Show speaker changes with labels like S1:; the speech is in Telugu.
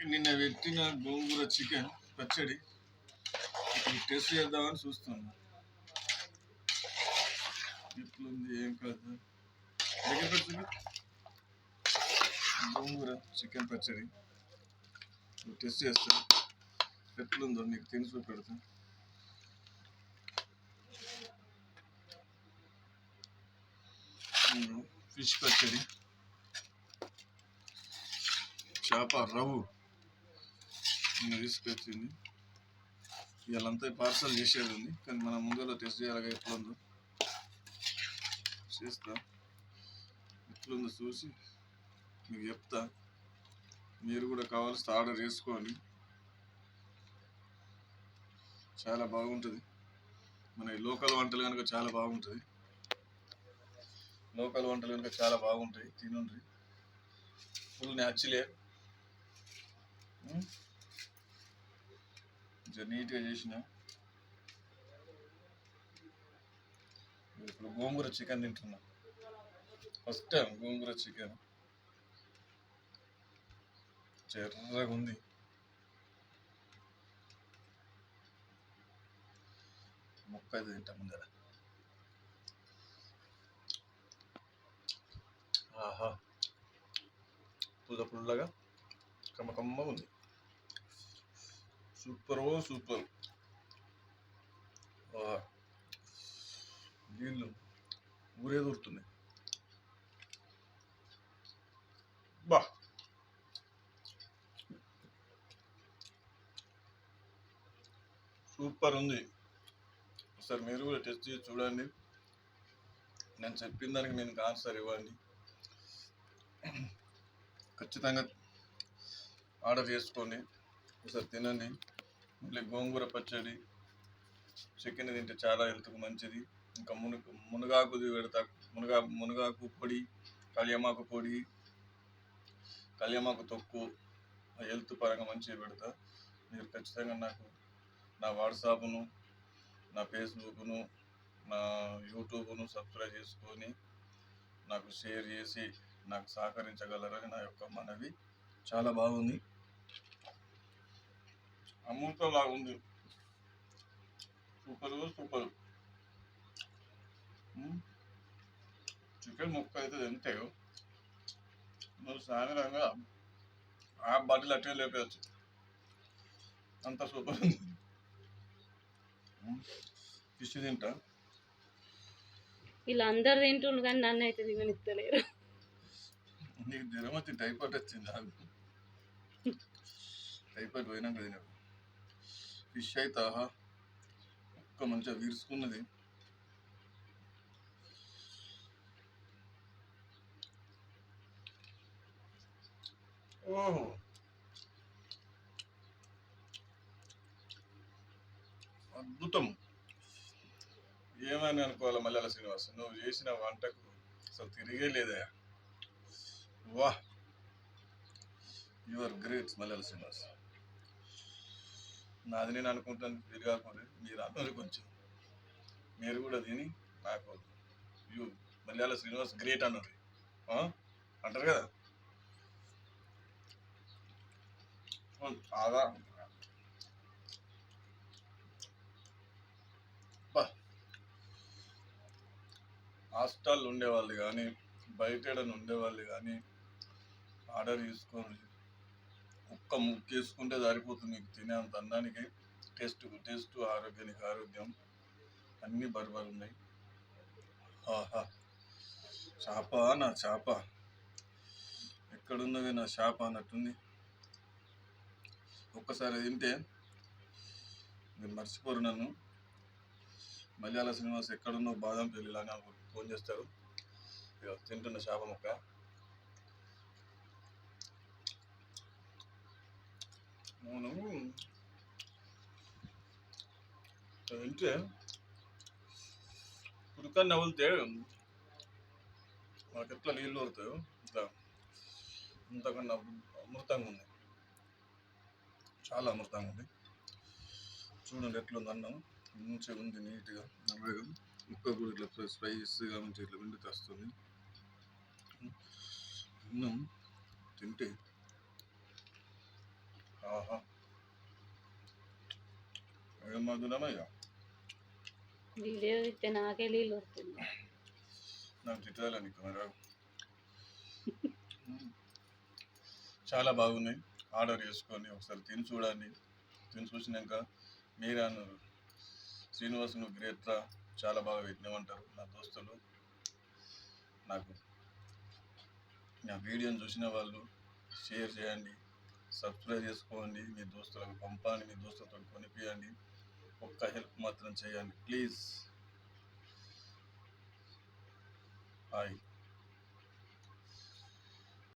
S1: నిన్న పెట్టిన గోంగూర చికెన్ పచ్చడి ఇప్పుడు టెస్ట్ చేద్దామని చూస్తున్నా. ఎట్లుంది ఏం కాదు దగ్గర పెడుతుంది గోంగూర చికెన్ పచ్చడి. టెస్ట్ చేస్తా. ఎట్లుందో నీకు తిని పెడతా ఫిష్ పచ్చడి. చేప రవ్వు. తీసుకొచ్చింది ఇవాళంతా పార్సల్ చేసేది ఉంది. కానీ మనం ముందులో టెస్ట్ చేయాలి ఎట్లుందో. చేస్తా. ఎట్లుందో చూసి మీకు చెప్తా. మీరు కూడా కావాల్సి ఆర్డర్ చేసుకోండి చాలా బాగుంటుంది. మన ఈ లోకల్ వంటలు కనుక చాలా బాగుంటుంది. లోకల్ వంటలు కనుక చాలా బాగుంటాయి. తినుండ్రి ఫుల్ న్యాచురలే కొంచెం నీట్గా చేసిన ఇప్పుడు గోంగూర చికెన్ తింటున్నా ఫస్ట్ టైం గోంగూర చికెన్ చెర్రగా ఉంది ముక్క అయితే తింటా ముందర ఆహా పుల్ల పుల్లగా కమ్మ కమ్మ ఉంది సూపర్ ఓ సూపర్ నీళ్ళు ఊరే దొరుకుతున్నాయి బా సూపర్ ఉంది. ఒకసారి మీరు కూడా టెస్ట్ చేసి చూడండి. నేను చెప్పిన దానికి నేను ఆన్సర్ ఇవ్వండి. ఖచ్చితంగా ఆర్డర్ చేసుకోండి. ఒకసారి తినండి. మళ్ళీ గోంగూర పచ్చడి చికెన్ తింటే చాలా హెల్త్కు మంచిది. ఇంకా మునుగు మునగాకుది పెడతా మునగా మునగాకు పొడి కళ్యామాకు పొడి కళ్యామాకు తొక్కు హెల్త్ పరంగా మంచిగా పెడతా. మీరు ఖచ్చితంగా నాకు నా వాట్సాప్ను నా ఫేస్బుక్ను నా యూట్యూబ్ను సబ్స్క్రైబ్ చేసుకొని నాకు షేర్ చేసి నాకు సహకరించగలరని నా యొక్క మనవి. చాలా బాగుంది. అమృతం లాగా ఉంది. Super super. చికెన్ ముక్క అయితే తింటే నువ్వు సాయంత్రంగా ఆ బాటిల్ అట్టే లేపేయచ్చు. అంత సూపర్ ఉంది. ఫిష్ తింటా.
S2: వీళ్ళందరూ తింటుండ్రు కానీ నన్ను అయితే తిననిస్తలేరు
S1: నీకు జ్వరం వచ్చి టైఫాయిడ్ వచ్చింది? టైఫాయిడ్ పోయినాక తినకు. ఫిష్ అయితే ఆహా ఒక్క మంచిగా విరుచుకున్నది. ఓహో. అద్భుతం. ఏమని అనుకోవాలి మల్లెల శ్రీనివాస్? నువ్వు చేసిన వంటకు అసలు తిరిగే లేదా? Wow you are great Mallela Srinivas. నాది నేను అనుకుంటాను మీరు కాకుండా మీరు అందరు కొంచెం. మీరు కూడా తిని నాకు యూ మలయాళ శ్రీనివాస్ గ్రేట్ అన్నది అంటారు కదా? ఆదా హాస్టల్ ఉండేవాళ్ళు కానీ బయట ఉండేవాళ్ళు కానీ ఆర్డర్ తీసుకొని ఒక్క ముక్కు వేసుకుంటే సరిపోతుంది నీకు తినేంత అన్నానికి టేస్ట్ టేస్ట్ ఆరోగ్యానికి ఆరోగ్యం. అన్నీ బరుబరు ఉన్నాయి. ఆహా. చేప నా చేప. ఎక్కడున్నది నా చేప అన్నట్టుంది. ఒక్కసారి తింటే మీరు మర్చిపోరు నన్ను. మలయాళ శ్రీనివాస్ ఎక్కడున్నో బాదం పెళ్ళిలాగా ఫోన్ చేస్తారు. ఇక తింటున్న చేప ముక్క. అవును. తింటే ఉడకని నవ్వులితే మనకి ఎట్లా నీళ్ళు ఊరుతాయో ఇట్లా. ఇంతకన్నా అమృతంగా ఉంది. చాలా అమృతంగా ఉంది. చూడండి ఎట్లుంది అన్నం. మంచిగా ఉంది నీట్గా. అలాగే ముక్క కూడా ఇట్లా స్పైస్గా మంచిగా ఇట్లా వెండి తెస్తుంది. అన్నం తింటే ఆహా ఏం మధురమయ్యా
S2: వీడియో ఇస్తే నాకే నీళ్ళు వస్తుంది.
S1: నాకు తిట్టాలి నీకు మరి. చాలా బాగున్నాయి. ఆర్డర్ చేసుకొని ఒకసారి తిని చూడండి. తిని చూసినాక మీరే అన్నారు శ్రీనివాస్ నువ్వు చాలా బాగా పెట్టినామంటారు నా దోస్తులు. నాకు నా వీడియోని చూసిన వాళ్ళు షేర్ చేయండి. సబ్స్క్రైబ్ చేసుకోండి. మీ దోస్తులకు పంపండి మీ దోస్తులతో కొనిపియండి. ఒక్క హెల్ప్ మాత్రం చేయండి ప్లీజ్ హాయ్